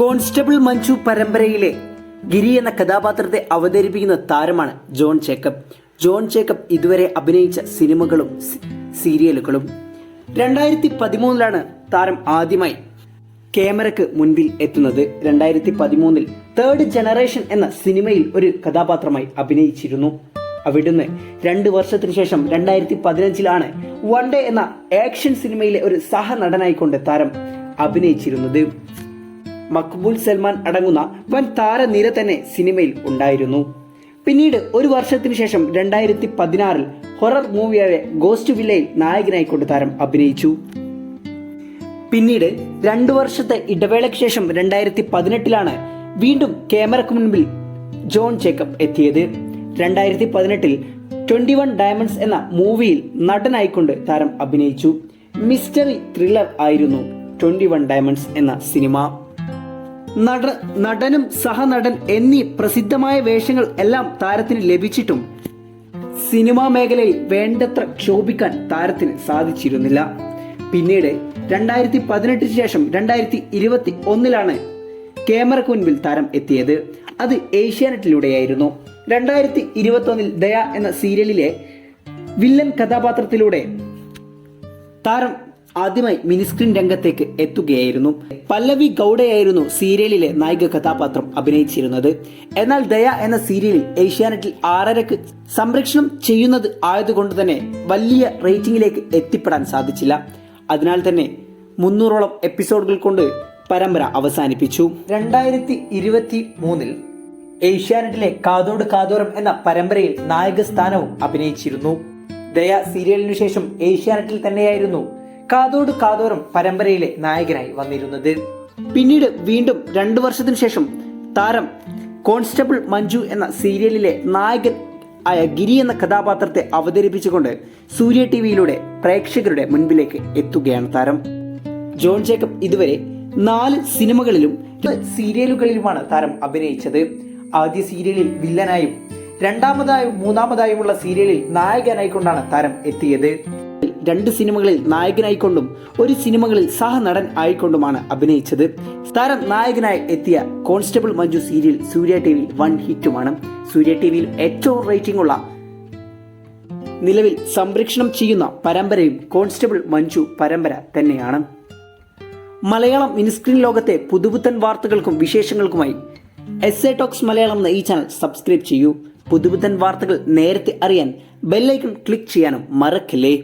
Constable Manju പരമ്പരയിലെ ഗിരി എന്ന കഥാപാത്രത്തെ അവതരിപ്പിക്കുന്ന താരമാണ് ജോൺ ജേക്കബ്. ജോൺ ജേക്കബ് ഇതുവരെ അഭിനയിച്ച സിനിമകളും സീരിയലുകളും. രണ്ടായിരത്തി പതിമൂന്നിലാണ് താരം ആദ്യമായി ക്യാമറയ്ക്ക് മുൻപിൽ എത്തുന്നത്. രണ്ടായിരത്തി പതിമൂന്നിൽ തേർഡ് ജനറേഷൻ എന്ന സിനിമയിൽ ഒരു കഥാപാത്രമായി അഭിനയിച്ചിരുന്നു. അവിടുന്ന് രണ്ട് വർഷത്തിനു ശേഷം രണ്ടായിരത്തി പതിനഞ്ചിലാണ് വൺ ഡേ എന്ന ആക്ഷൻ സിനിമയിലെ ഒരു സഹനടനായിക്കൊണ്ട് താരം അഭിനയിച്ചിരുന്നത്. മക്ബൂൽ സൽമാൻ അടങ്ങുന്ന വൻ താരനിര തന്നെ സിനിമയിൽ ഉണ്ടായിരുന്നു. പിന്നീട് ഒരു വർഷത്തിനു ശേഷം രണ്ടായിരത്തി പതിനാറിൽ ഹൊറർ മൂവിയായ ഗോസ്റ്റ് വില്ലയിൽ നായകനായിക്കൊണ്ട് താരം അഭിനയിച്ചു. പിന്നീട് രണ്ടു വർഷത്തെ ഇടവേളയ്ക്ക് ശേഷം രണ്ടായിരത്തി പതിനെട്ടിലാണ് വീണ്ടും ക്യാമറയ്ക്ക് മുൻപിൽ ജോൺ ജേക്കബ് എത്തിയത്. രണ്ടായിരത്തി പതിനെട്ടിൽ ട്വന്റി വൺ ഡയമണ്ട്സ് എന്ന മൂവിയിൽ നടനായിക്കൊണ്ട് താരം അഭിനയിച്ചു. മിസ്റ്ററി ത്രില്ലർ ആയിരുന്നു ട്വന്റി വൺ ഡയമണ്ട്സ് എന്ന സിനിമ. നട നടനും സഹനടൻ എന്നീ പ്രസിദ്ധമായ വേഷങ്ങൾ എല്ലാം താരത്തിന് ലഭിച്ചിട്ടും സിനിമാ മേഖലയിൽ വേണ്ടത്ര ക്ഷോഭിക്കാൻ താരത്തിന് സാധിച്ചിരുന്നില്ല. പിന്നീട് രണ്ടായിരത്തി പതിനെട്ടിന് ശേഷം രണ്ടായിരത്തി ഇരുപത്തി ഒന്നിലാണ് ക്യാമറയ്ക്ക് മുൻപിൽ താരം എത്തിയത്. അത് ഏഷ്യാനെറ്റിലൂടെയായിരുന്നു. രണ്ടായിരത്തി ഇരുപത്തി ഒന്നിൽ ദയ എന്ന സീരിയലിലെ വില്ലൻ കഥാപാത്രത്തിലൂടെ താരം ആദ്യമായി മിനിസ്ക്രീൻ രംഗത്തേക്ക് എത്തുകയായിരുന്നു. പല്ലവി ഗൗഡയായിരുന്നു സീരിയലിലെ നായിക കഥാപാത്രം അഭിനയിച്ചിരുന്നത്. എന്നാൽ ദയ എന്ന സീരിയലിൽ ഏഷ്യാനെറ്റിൽ ആറരക്ക് സംരക്ഷണം ചെയ്യുന്നത് ആയതുകൊണ്ട് തന്നെ വലിയ റേറ്റിംഗിലേക്ക് എത്തിപ്പെടാൻ സാധിച്ചില്ല. അതിനാൽ തന്നെ മുന്നൂറോളം എപ്പിസോഡുകൾ കൊണ്ട് പരമ്പര അവസാനിപ്പിച്ചു. രണ്ടായിരത്തി ഇരുപത്തി മൂന്നിൽ ഏഷ്യാനെറ്റിലെ കാതോട് കാതോരം എന്ന പരമ്പരയിൽ നായക സ്ഥാനവും അഭിനയിച്ചിരുന്നു. ദയ സീരിയലിനു ശേഷം ഏഷ്യാനെറ്റിൽ തന്നെയായിരുന്നു കാതോട് കാതോരം പരമ്പരയിലെ നായകനായി വന്നിരുന്നത്. പിന്നീട് വീണ്ടും രണ്ടു വർഷത്തിനു ശേഷം താരം കോൺസ്റ്റബിൾ മഞ്ജു എന്ന സീരിയലിലെ നായകൻ ആയ ഗിരി എന്ന കഥാപാത്രത്തെ അവതരിപ്പിച്ചുകൊണ്ട് സൂര്യ ടി വിയിലൂടെ പ്രേക്ഷകരുടെ മുൻപിലേക്ക് എത്തുകയാണ് താരം. ജോൺ ജേക്കബ് ഇതുവരെ നാല് സിനിമകളിലും സീരിയലുകളിലുമാണ് താരം അഭിനയിച്ചത്. ആദ്യ സീരിയലിൽ വില്ലനായും രണ്ടാമതായും മൂന്നാമതായുമുള്ള സീരിയലിൽ നായകനായിക്കൊണ്ടാണ് താരം എത്തിയത്. രണ്ട് സിനിമകളിൽ നായകനായിക്കൊണ്ടും ഒരു സിനിമകളിൽ സഹനടൻ ആയിക്കൊണ്ടുമാണ് അഭിനയിച്ചത്. താരം നായകനായി എത്തിയ constable Manju serial Surya T വിയിൽ വൺ ഹിറ്റുമാണ്. സൂര്യ ടി വിയിൽ ഏറ്റവും റേറ്റിംഗ് ഉള്ള നിലവിൽ സംരക്ഷണം ചെയ്യുന്ന പരമ്പരയും കോൺസ്റ്റബിൾ മഞ്ജു പരമ്പര തന്നെയാണ്. മലയാളം മിനിസ്ക്രീൻ ലോകത്തെ പുതുപുത്തൻ വാർത്തകൾക്കും വിശേഷങ്ങൾക്കുമായി എസ് എ ടോക്സ് മലയാളം എന്ന ഈ ചാനൽ സബ്സ്ക്രൈബ് ചെയ്യൂ. പുതുപുത്തൻ വാർത്തകൾ നേരത്തെ അറിയാൻ ബെല്ലൈക്കൺ ക്ലിക്ക് ചെയ്യാനും മറക്കല്ലേ?